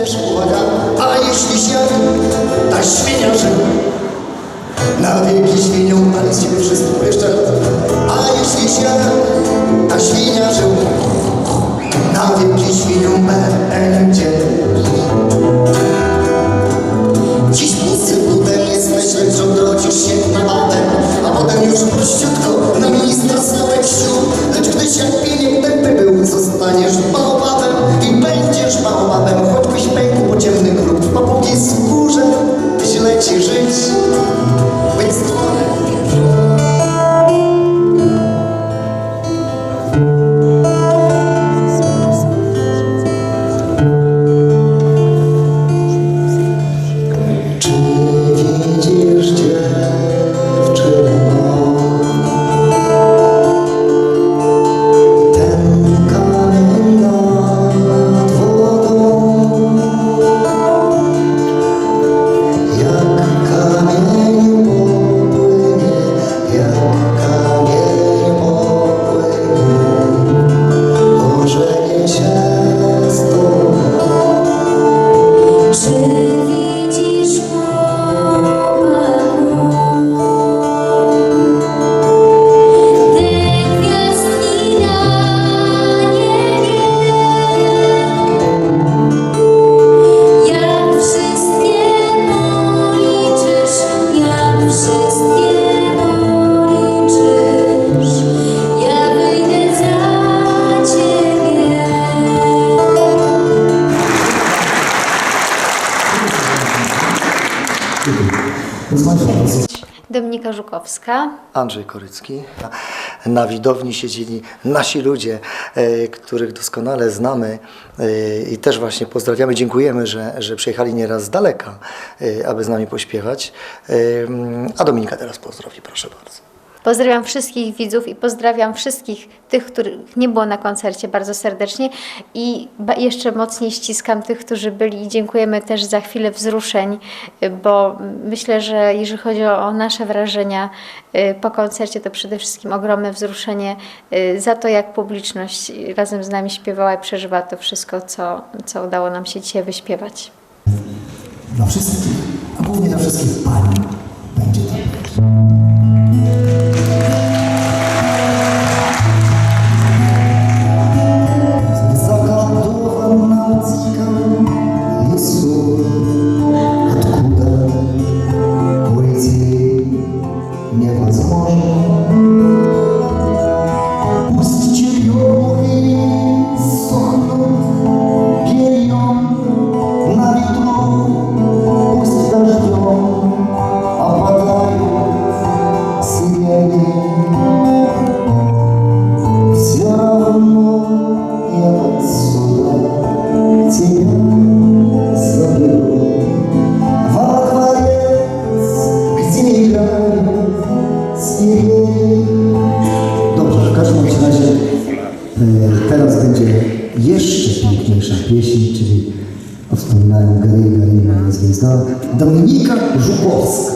uwaga, a jeśli się ta świnia żył, na wieki świnią, ale z ciebie wszystko jeszcze raz. A jeśli się ta świnia żył, na wieki świnią będzie. Dziś pusty butem jest myśleć, że odrodzisz się krwawem, a potem już prościutko Десь хуже, жіночі жить без. Dominika Żukowska. Andrzej Korycki. Na widowni siedzieli nasi ludzie, e, których doskonale znamy e, i też właśnie pozdrawiamy, dziękujemy, że, że przyjechali nieraz z daleka, e, aby z nami pośpiewać. A Dominika teraz pozdrowi, proszę bardzo. Pozdrawiam wszystkich widzów i pozdrawiam wszystkich tych, których nie było na koncercie bardzo serdecznie i jeszcze mocniej ściskam tych, którzy byli i dziękujemy też za chwilę wzruszeń, bo myślę, że jeżeli chodzi o nasze wrażenia y, po koncercie, to przede wszystkim ogromne wzruszenie y, za to, jak publiczność razem z nami śpiewała i przeżywa to wszystko, co, co udało nam się dzisiaj wyśpiewać. Dla wszystkich, a głównie dla wszystkich pań będzie tak. Pieśń, czyli o wspominałem Gary Gary moja związana Dominika Żukowska.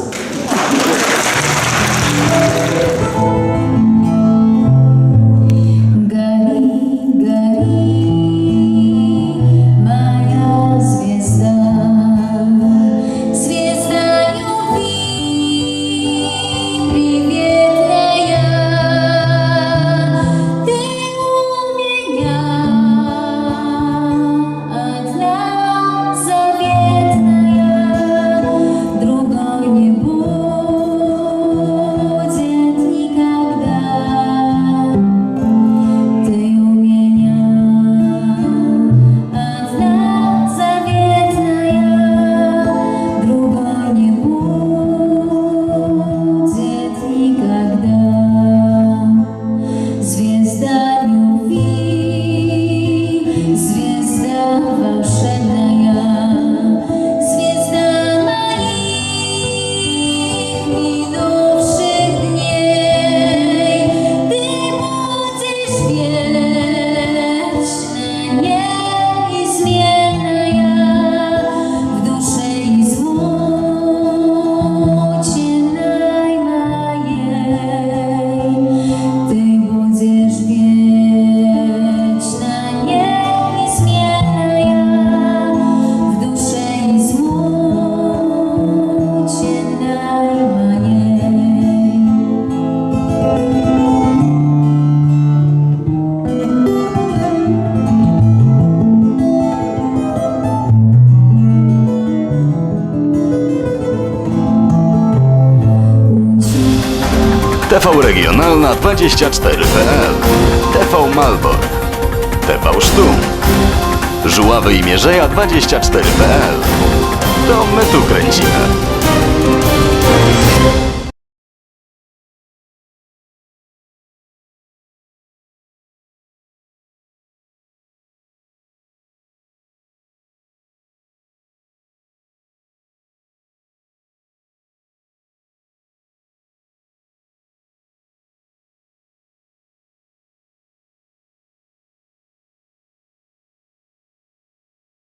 Fortuna24.pl TV Malbork TV Sztum. Żuławy i Mierzeja 24.pl To my tu kręcimy.